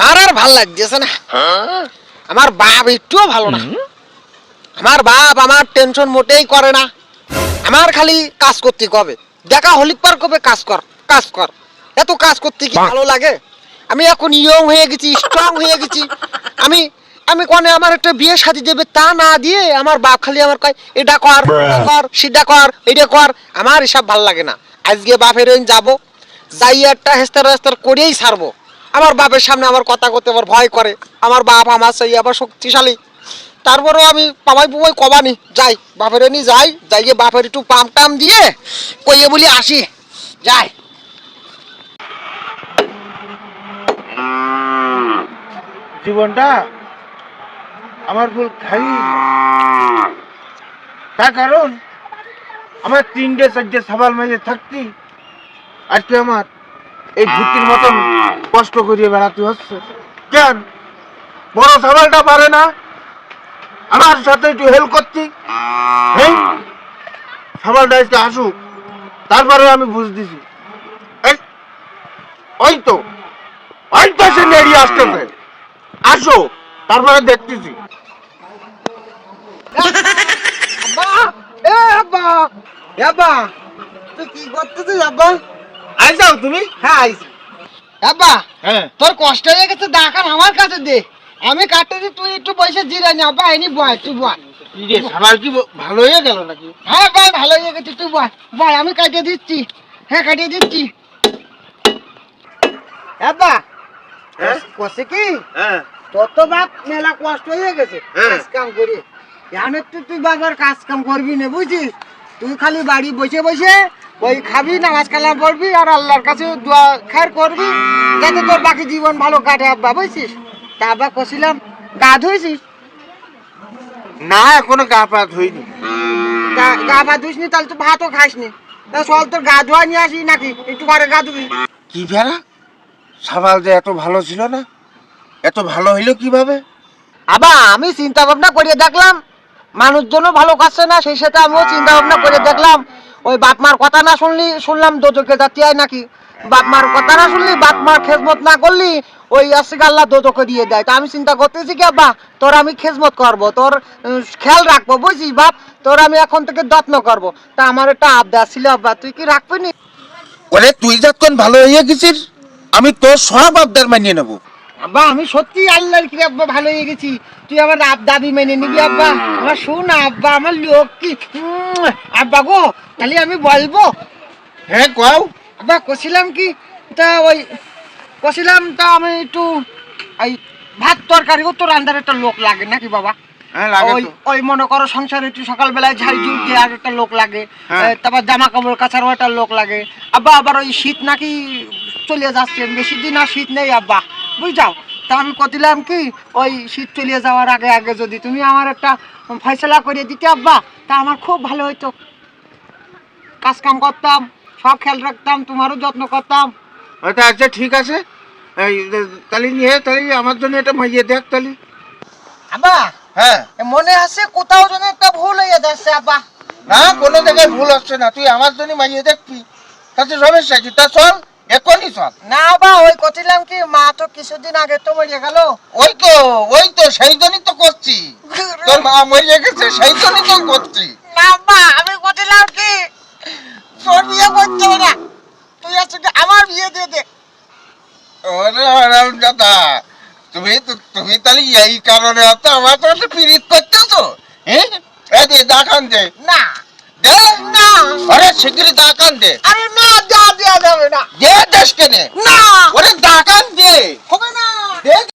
আমার আর ভালো লাগতেছে না। আমার বাপ একটুও ভালো না। আমার বাপ আমার টেনশন মোটেই করে না। আমার খালি কাজ করতে কবে? দেখা হলি পার কবে কাজ কর কাজ কর। এত কাজ করতে কি ভালো লাগে? আমি এখন ইয়ং হয়ে গেছি স্ট্রং হয়ে গেছি। আমি আমি কোনে আমার একটা বিয়ে শাদী দেবে তা না দিয়ে আমার বাপ খালি আমার কয় এটা কর কর সেটা কর এটা কর। আমার এসব ভালো লাগে না। আজকে বাপের ওই যাব যাই একটা হেস্তার হেস্তার করেই ছাড়বো। আমার বাপের সামনে আমার কথা করতে আমার ভয় করে। আমার বাপ আমার সেই আবার শক্তিশালী। তারপরেও আমি পামাই পুমাই কবানি, যাই, বাপের নি যাই যাই গিয়ে বাপের একটু পাম টাম দিয়ে কইয়ে বলি আসি, যাই। জীবনটা আমার ফুল খাই। তার কারণ, আমার তিনটে, চারটে সাবাল মেজে থাকতি, আজকে আমার এই ধুতির মতন কষ্ট করিয়ে বেড়াতে হচ্ছে। কেন? বড় সাবালটা পারে না। আমার সাথে একটু হেল্প করছি সাবালটা আজকে আসুক। তারপরে আমি বুঝ দিছি ওই তো ওই তো সে নেড়িয়ে আসতেছে। আসো, তারপরে দেখতেছি। আব্বা, এ আব্বা আব্বা, তুই কি করতেছিস আব্বা? আই যাও তুমি? হ্যাঁ আইছি। আব্বা হ্যাঁ। তোর কষ্ট হয়ে গেছে দেখান আমার কাছে দে। আমি কাটতে দিই তুই একটু পয়সা জিরা নি আব্বা এনি বয় তুই বয়। কি ভালো হয়ে গেল নাকি? হ্যাঁ ভাই ভালো হয়ে গেছে তুই বয়। বয় আমি কাটিয়ে দিচ্ছি। হ্যাঁ কাটিয়ে দিচ্ছি। আব্বা হ্যাঁ? কষে কি? হ্যাঁ। তোর তো বাপ মেলা কষ্ট হয়ে গেছে হ্যাঁ। কাজ কাম করি। এখন তো তুই বাবার কাজ কাম করবি না বুঝছিস তুই খালি বাড়ি বসে বসে ওই খাবি নামাজ কালাম পড়বি আর আল্লাহর কাছে দোয়া খার করবি যাতে তোর বাকি জীবন ভালো কাটে আব্বা বুঝছিস? তা আব্বা কষিলাম গা ধুইছিস? না এখনও গা পা ধুইনি। গা- গা পা ধুইসনি তাহলে তো ভাতও খাসনি তা চল তোর গা ধোয়া নিয়ে আসি নাকি? একটু পরে গা ধুবি। কি ফেরা সাবাল যে এত ভালো ছিল না? এত ভালো হইল কীভাবে? আবার আমি চিন্তা ভাবনা করে দেখলাম মানুষজনও ভালো খাচ্ছে না সেই সাথে আমিও চিন্তা ভাবনা করে দেখলাম ওই বাপ মার কথা না শুনলি, শুনলাম দোজকে যাতে হয় নাকি? বাপ মার কথা না শুনলি বাপ মার খেজমত না করলি, ওই আসিক আল্লাহ দোজকে দিয়ে দেয়। তা আমি চিন্তা করতেছি কি, আব্বা, তোর আমি খেজমত করব, তোর খেয়াল রাখব, বুঝছিস বাপ? তোর আমি এখন থেকে যত্ন করব। তা আমার একটা আবদার ছিল, আব্বা, তুই কি রাখবি নি? ওরে, তুই যতক্ষণ ভালো হয়ে গেছিস, আমি তোর সব আবদার মানিয়ে নেব। আব্বা আমি সত্যি আল্লাহর কি আব্বা ভালো হয়ে গেছি। তুই আমার দাবি মেনে নিবি আব্বা। আমার শোন আব্বা আমার লোক কি? আব্বা গো তাহলে আমি বলব। হ্যাঁ কও। আব্বা কছিলাম কি? তা ওই কছিলাম তা আমি একটু এই ভাত তরকারি তো রান্নার একটা লোক লাগে নাকি বাবা? হ্যাঁ ওই ওই মনে করো সংসারে একটু সকালবেলায় ঝাড় ঝুড় আর একটা লোক লাগে। হ্যাঁ। তারপর জামা কাপড় কাচারও একটা লোক লাগে। আব্বা আবার ওই শীত নাকি চলে যাচ্ছে বেশি দিন আর শীত নেই আব্বা। বুঝছাও তা আমি কতিলাম কি ওই শীত চলে যাওয়ার আগে আগে যদি তুমি আমার একটা ফয়সলা করে দিতে আব্বা তা আমার খুব ভালো হইতো। কাজ কাম করতাম সব খেয়াল রাখতাম তোমারও যত্ন করতাম। আচ্ছা আচ্ছা ঠিক আছে। এই তাহলে নিয়ে তাহলে আমার জন্য এটা মাইয়ে দেখ তাহলে আব্বা হ্যাঁ। মনে আছে কোথাও যেন একটা ভুল হয়ে যাচ্ছে আব্বা। না কোনো জায়গায় ভুল হচ্ছে না। তুই আমার জন্য মাইয়ে দেখবি তাতে সমস্যা কি? তা চল। এখনই চল না বা ওই কছিলাম কি? মা তো কিছুদিন আগে তো মরে গেল। ওই তো ওই তো সেই জন্যই তো করছি। তোর মা মরিয়ে গেছে সেই জন্যই তো করছি। না মা আমি কছিলাম কি? তোর বিয়ে করতে হবে না। তুই আজকে আমার বিয়ে দিয়ে দে। ওরে আরাম দাদা তুমি তো তুমি তাহলে এই কারণে এত আমার তো একটা পিরিত করতেছো? হ্যাঁ এই দে দে না। দে। না। আরে শিগগিরই দাকান দে। আরে না দেওয়া যাবে না। না। না।